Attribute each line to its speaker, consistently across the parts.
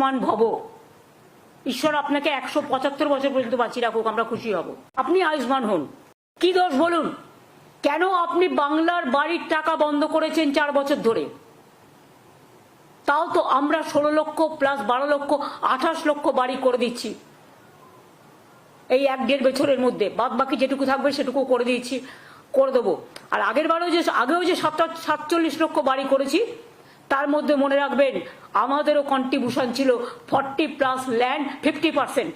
Speaker 1: মান ভব। ঈশ্বর আপনাকে একশো পঁচাত্তর বছর পর্যন্ত বাঁচিয়ে রাখুক, আমরা খুশি হব। আপনি আয়ুষ্মান হন। কি দোষ বলুন? কেন আপনি বাংলার বাড়ির টাকা বন্ধ করেছেন চার বছর ধরে? তাও তো আমরা ষোলো লক্ষ প্লাস বারো লক্ষ, আঠাশ লক্ষ বাড়ি করে দিচ্ছি। এই এক দেড় বছরের মধ্যে। বাদ বাকি যেটুকু থাকবে সেটুকু করে দিয়েছি, করে দেবো। আর আগের বারও যে, আগেও যে সাতটা সাতচল্লিশ লক্ষ বাড়ি করেছি তার মধ্যে মনে রাখবেন, আমাদেরও কন্ট্রিবিউশন ছিল forty plus land fifty percent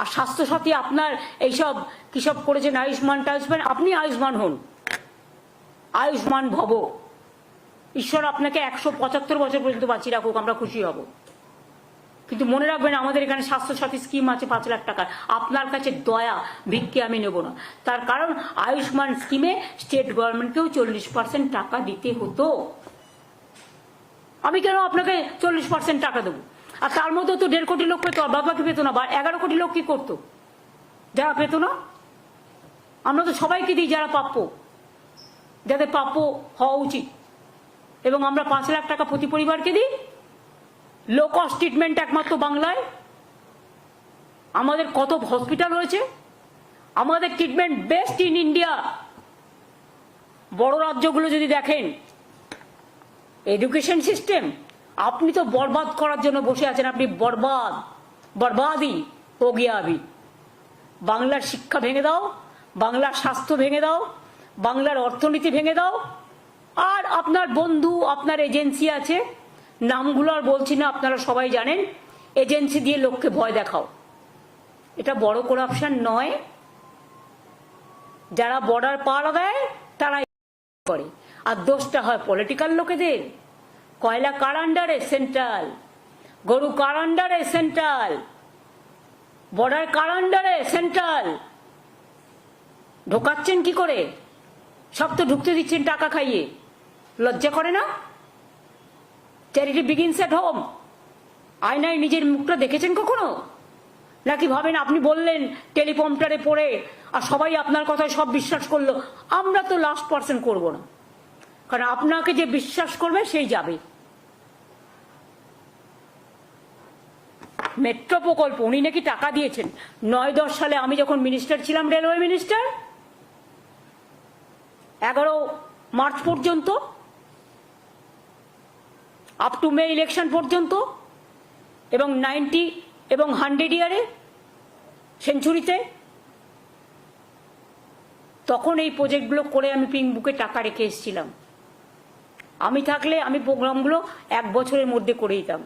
Speaker 1: আর স্বাস্থ্যসাথী আপনার এইসব কিসব করেছেন, আয়ুষ্মান টায়ুষ্মান? আপনি আয়ুষ্মান হন। আয়ুষ্মান ভব। ঈশ্বর আপনাকে একশো পঁচাত্তর বছর পর্যন্ত বাঁচিয়ে রাখুক, আমরা খুশি হব। কিন্তু মনে রাখবেন আমাদের এখানে স্বাস্থ্যসাথী স্কিম আছে পাঁচ লাখ টাকার। আপনার কাছে দয়া, ভিক্ষে আমি নেব না। তার কারণ আয়ুষ্মান স্কিমে স্টেট গভর্নমেন্টকেও চল্লিশ পার্সেন্ট টাকা দিতে হতো। আমি কেন আপনাকে চল্লিশ পার্সেন্ট টাকা দেবো? আর তার মধ্যে তো দেড় কোটি লোক পেতো, আর বাদ বাকি পেতো না, বা এগারো কোটি লোক কি করতো? যারা পেতো না? আমরা তো সবাইকে দিই যারা প্রাপ্য। যাদের প্রাপ্য হওয়া উচিত। এবং আমরা পাঁচ লাখ টাকা প্রতি পরিবারকে দিই লো কস্ট ট্রিটমেন্ট একমাত্র বাংলায়? আমাদের কত হসপিটাল রয়েছে আমাদের ট্রিটমেন্ট বেস্ট ইন ইন্ডিয়া বড় রাজ্যগুলো যদি দেখেন এডুকেশন সিস্টেম আপনি তো বরবাদ করার জন্য বসে আছেন, আপনি বরবাদ, বরবাদই ও গিয়া বাংলার শিক্ষা ভেঙে দাও, বাংলার স্বাস্থ্য ভেঙে দাও, বাংলার অর্থনীতি ভেঙে দাও, আর আপনার বন্ধু, আপনার এজেন্সি আছে নামগুলো আর বলছি না, আপনারা সবাই জানেন। এজেন্সি দিয়ে লোককে ভয় দেখাও। এটা বড় করাপশন নয়। যারা বর্ডার পাড়া দেয় তারা করে। আর দোষটা হয় পলিটিক্যাল লোকেদের। কয়লা কার আন্ডারে সেন্ট্রাল গরু কার আন্ডারে সেন্ট্রাল বর্ডার কার আন্ডারে সেন্ট্রাল ঢোকাচ্ছেন কি করে? সব তো ঢুকতে দিচ্ছেন টাকা খাইয়ে। লজ্জা করে না? চ্যারিটি বিগিনস এট হোম আয়নায় নিজের মুখটা দেখেছেন কখনো? নাকি ভাবেন আপনি বললেন টেলিপম্পটারে পড়ে আর সবাই আপনার কথায় সব বিশ্বাস করল? আমরা তো লাস্ট পার্সেন্ট করব না। কারণ আপনাকে যে বিশ্বাস করবে সেই যাবে। মেট্রো প্রকল্প, উনি নাকি টাকা দিয়েছেন। নয় দশ সালে আমি যখন মিনিস্টার ছিলাম রেলওয়ে মিনিস্টার এগারো মার্চ পর্যন্ত আপ টু মে ইলেকশন পর্যন্ত এবং নাইনটি এবং হান্ড্রেড ইয়ারে সেঞ্চুরিতে তখন এই প্রজেক্টগুলো করে আমি পিঙ্ক বুকে টাকা রেখে এসেছিলাম। আমি থাকলে আমি প্রোগ্রামগুলো এক বছরের মধ্যে করে দিতাম।